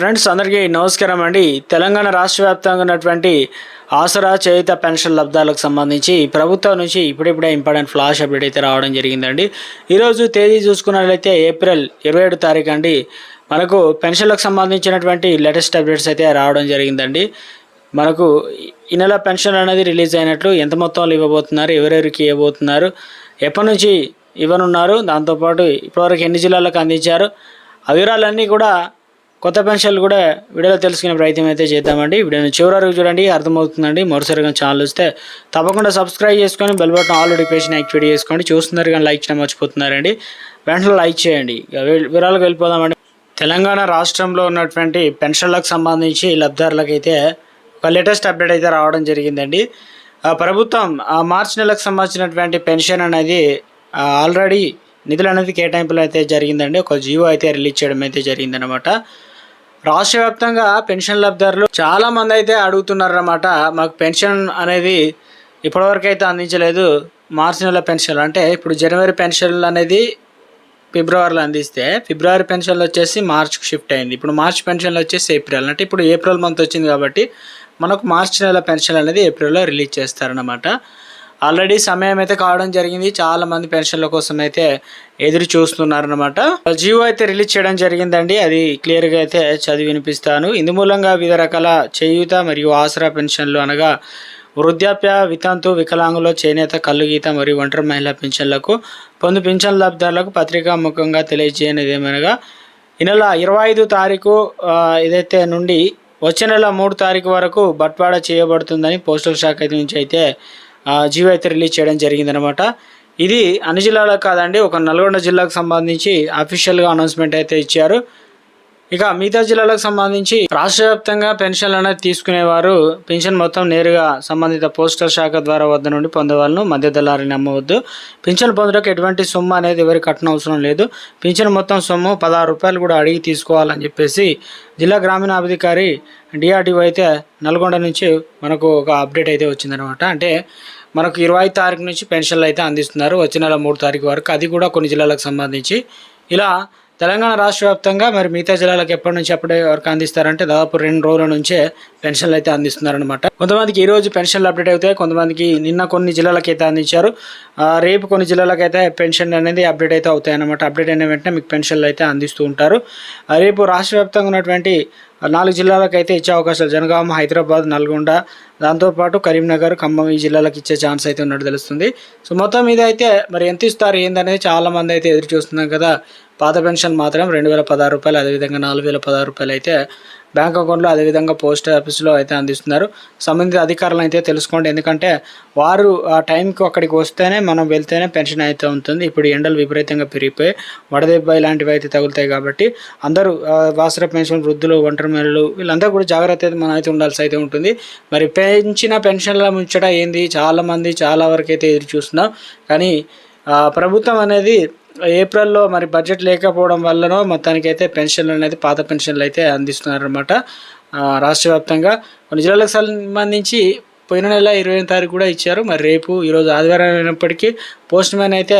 Friends అందరికీ నమస్కారం అండి. తెలంగాణ రాష్ట్ర వ్యాప్తంగా ఉన్నటువంటి ఆసరా చేయుత పెన్షన్ లబ్ధాలకు సంబంధించి ప్రభుత్వం నుంచి ఇప్పుడిప్పుడే ఇంపార్టెంట్ ఫ్లాష్ అప్డేట్ అయితే రావడం జరిగిందండి. ఈరోజు తేదీ చూసుకున్నట్లయితే ఏప్రిల్ ఇరవై ఏడు తారీఖు అండి. మనకు పెన్షన్లకు సంబంధించినటువంటి లేటెస్ట్ అప్డేట్స్ అయితే రావడం జరిగిందండి. మనకు ఈ నెల పెన్షన్ అనేది రిలీజ్ అయినట్లు ఎంత మొత్తంలో ఇవ్వబోతున్నారు ఎవరెవరికి ఇవ్వబోతున్నారు ఎప్పటి నుంచి ఇవ్వనున్నారు దాంతోపాటు ఇప్పటివరకు ఎన్ని జిల్లాలకు అందించారు ఆ వివరాలన్నీ కూడా కొత్త పెన్షన్లు కూడా వీడియోలో తెలుసుకునే ప్రయత్నం అయితే చేద్దామండి. వీడియోని చివరి వరకు చూడండి అర్థమవుతుందండి. మరోసారిగా ఛానల్ వస్తే తప్పకుండా సబ్స్క్రైబ్ చేసుకొని bell button all notification activate చేసుకోండి. చూస్తున్నారు కానీ లైక్ చేయడం మర్చిపోతున్నారండి. వెంటనే లైక్ చేయండి. వివరాలకు వెళ్ళిపోదామండి. తెలంగాణ రాష్ట్రంలో ఉన్నటువంటి పెన్షన్లకు సంబంధించి లబ్ధిదారులకైతే ఒక లేటెస్ట్ అప్డేట్ అయితే రావడం జరిగిందండి. ప్రభుత్వం ఆ మార్చి నెలకు సంబంధించినటువంటి పెన్షన్ అనేది ఆల్రెడీ నిధులు అనేది కేటాయింపులు అయితే జరిగిందండి. ఒక జీవో అయితే రిలీజ్ చేయడం అయితే జరిగిందనమాట రాష్ట్ర వ్యాప్తంగా పెన్షన్ లబ్ధిదారులు చాలా మంది అయితే అడుగుతున్నారన్నమాట. మాకు పెన్షన్ అనేది ఇప్పటివరకు అయితే అందించలేదు. మార్చి నెల పెన్షన్ అంటే ఇప్పుడు జనవరి పెన్షన్లు అనేది ఫిబ్రవరిలో అందిస్తే ఫిబ్రవరి పెన్షన్లు వచ్చేసి మార్చ్కి షిఫ్ట్ అయింది. ఇప్పుడు మార్చ్ పెన్షన్లు వచ్చేసి ఏప్రిల్. అంటే ఇప్పుడు ఏప్రిల్ మంత్ వచ్చింది కాబట్టి మనకు మార్చి నెల పెన్షన్ అనేది ఏప్రిల్లో రిలీజ్ చేస్తారనమాట ఆల్రెడీ సమయం అయితే కావడం జరిగింది. చాలా మంది పెన్షన్ల కోసం అయితే ఎదురు చూస్తున్నారనమాట జియో అయితే రిలీజ్ చేయడం జరిగిందండి. అది క్లియర్గా అయితే చదివి వినిపిస్తాను. ఇందు మూలంగా వివిధ రకాల చేయూత మరియు ఆసరా పెన్షన్లు అనగా వృద్ధాప్య వితంతు వికలాంగుల చేనేత కళ్ళు గీత మరియు ఒంటరి మహిళా పెన్షన్లకు పొందు పింఛన్ లబ్ధిదారులకు పత్రికా ముఖంగా తెలియజేయనిది ఏమనగా ఈ నెల ఇరవై ఐదు తారీఖు ఏదైతే నుండి వచ్చే నెల మూడు తారీఖు వరకు బట్వాడా చేయబడుతుందని పోస్టల్ శాఖ అయితే నుంచి అయితే జీవో అయితే రిలీజ్ చేయడం జరిగిందనమాట ఇది అన్ని జిల్లాలకు కాదండి ఒక నల్గొండ జిల్లాకు సంబంధించి అఫీషియల్గా అనౌన్స్మెంట్ అయితే ఇచ్చారు. ఇక మిగతా జిల్లాలకు సంబంధించి రాష్ట్ర వ్యాప్తంగా పెన్షన్లు అనేది తీసుకునేవారు. పెన్షన్ మొత్తం నేరుగా సంబంధిత పోస్టల్ శాఖ ద్వారా వద్ద నుండి పొందవాలను మధ్య దళారిని నమ్మవద్దు. పెన్షన్ పొందడానికి ఎటువంటి సొమ్ము అనేది ఎవరికి కట్టన అవసరం లేదు. పెన్షన్ మొత్తం సొమ్ము పదహారు రూపాయలు కూడా అడిగి తీసుకోవాలని చెప్పేసి జిల్లా గ్రామీణాధికారి డిఆర్డిఓ అయితే నల్గొండ నుంచి మనకు ఒక అప్డేట్ అయితే వచ్చిందనమాట అంటే మనకు ఇరవై తారీఖు నుంచి పెన్షన్లు అయితే అందిస్తున్నారు. వచ్చే నెల మూడు తారీఖు వరకు. అది కూడా కొన్ని జిల్లాలకు సంబంధించి. ఇలా తెలంగాణ రాష్ట్ర వ్యాప్తంగా మరి మిగతా జిల్లాలకు ఎప్పటి నుంచి ఎప్పటి వరకు అందిస్తారంటే దాదాపు రెండు రోజుల నుంచే పెన్షన్లు అయితే అందిస్తున్నారనమాట కొంతమందికి ఈ రోజు పెన్షన్లు అప్డేట్ అవుతాయి కొంతమందికి నిన్న కొన్ని జిల్లాలకు అయితే అందించారు. రేపు కొన్ని జిల్లాలకు అయితే పెన్షన్ అనేది అప్డేట్ అయితే అవుతాయి అనమాట అప్డేట్ అయిన వెంటనే మీకు పెన్షన్లు అయితే అందిస్తూ ఉంటారు. రేపు రాష్ట్ర వ్యాప్తంగా ఉన్నటువంటి నాలుగు జిల్లాలకు అయితే ఇచ్చే అవకాశాలు జనగామ హైదరాబాద్ నల్గొండ దాంతోపాటు కరీంనగర్ ఖమ్మం ఈ జిల్లాలకు ఇచ్చే ఛాన్స్ అయితే ఉన్నట్టు తెలుస్తుంది. సో మొత్తం మీద అయితే మరి ఎంత ఇస్తారు ఏందనేది చాలామంది అయితే ఎదురు చూస్తున్నాం కదా. పాత పెన్షన్ మాత్రం రెండు వేల పదహారు రూపాయలు అదేవిధంగా నాలుగు వేల పదహారు రూపాయలు అయితే బ్యాంక్ అకౌంట్లో అదేవిధంగా పోస్ట్ ఆఫీస్లో అయితే అందిస్తున్నారు. సంబంధిత అధికారులను అయితే తెలుసుకోండి. ఎందుకంటే వారు ఆ టైంకి అక్కడికి వస్తేనే మనం వెళ్తేనే పెన్షన్ అయితే ఉంటుంది. ఇప్పుడు ఎండలు విపరీతంగా పెరిగిపోయి వడదెబ్బ ఇలాంటివి అయితే తగులుతాయి కాబట్టి అందరూ వాసర పెన్షన్ వృద్ధులు ఒంటరి మహిళలు వీళ్ళందరూ కూడా జాగ్రత్త అయితే మనం అయితే ఉండాల్సి అయితే ఉంటుంది. మరి పెంచిన పెన్షన్ల ముంచట ఏంది? చాలామంది చాలా వరకు అయితే ఎదురు చూస్తున్నాం. కానీ ప్రభుత్వం అనేది ఏప్రిల్లో మరి బడ్జెట్ లేకపోవడం వల్లనో మొత్తానికి అయితే పెన్షన్లు అనేది పాత పెన్షన్లు అయితే అందిస్తున్నారనమాట రాష్ట్ర వ్యాప్తంగా. కొన్ని జిల్లాలకు సంబంధించి పోయిన నెల ఇరవై తారీఖు కూడా ఇచ్చారు. మరి రేపు ఈరోజు ఆదివారం అయినప్పటికీ పోస్ట్ మ్యాన్ అయితే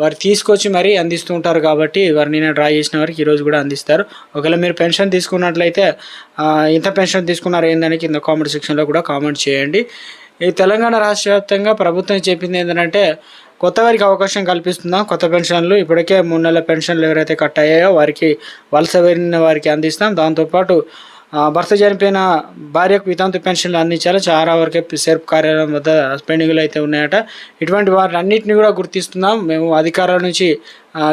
వారు తీసుకొచ్చి మరీ అందిస్తూ ఉంటారు కాబట్టి వారు నేను డ్రా చేసిన వారికి ఈరోజు కూడా అందిస్తారు. ఒకవేళ మీరు పెన్షన్ తీసుకున్నట్లయితే ఎంత ఇంత పెన్షన్ తీసుకున్నారు ఏందని కింద కామెంట్ సెక్షన్లో కూడా కామెంట్ చేయండి. ఈ తెలంగాణ రాష్ట్ర వ్యాప్తంగా ప్రభుత్వం చెప్పింది ఏంటంటే కొత్త వారికి అవకాశం కల్పిస్తున్నాం కొత్త పెన్షన్లు ఇప్పటికే మూడు నెలల పెన్షన్లు ఎవరైతే కట్ అయ్యాయో వారికి వలస వెళ్ళిన వారికి అందిస్తాం. దాంతోపాటు భర్త చనిపోయిన భార్యకు వితంతు పెన్షన్లు అందించాలి చాలా వరకే సెర్ప్ కార్యాలయం వద్ద పెండింగ్లు అయితే ఉన్నాయట. ఇటువంటి వారిని అన్నింటినీ కూడా గుర్తిస్తున్నాం. మేము అధికారుల నుంచి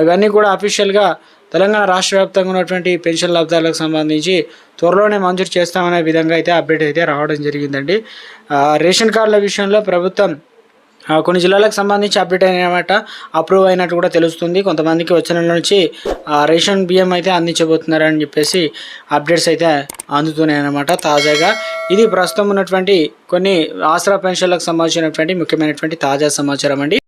ఇవన్నీ కూడా అఫీషియల్గా తెలంగాణ రాష్ట్ర వ్యాప్తంగా ఉన్నటువంటి పెన్షన్ లబ్ధాలకు సంబంధించి త్వరలోనే మంజూరు చేస్తామనే విధంగా అయితే అప్డేట్ అయితే రావడం జరిగిందండి. రేషన్ కార్డుల విషయంలో ప్రభుత్వం కొన్ని జిల్లాలకు సంబంధించి అప్డేట్ అయినమాట అప్రూవ్ అయినట్టు కూడా తెలుస్తుంది. కొంతమందికి వచ్చిన నుంచి ఆ, రేషన్ బియ్యం అయితే అందించబోతున్నారని చెప్పేసి అప్డేట్స్ అయితే అందుతున్నాయి అన్నమాట తాజాగా. ఇది ప్రస్తుతం ఉన్నటువంటి కొన్ని ఆసరా పెన్షన్లకు సంబంధించినటువంటి ముఖ్యమైనటువంటి తాజా సమాచారం అండి.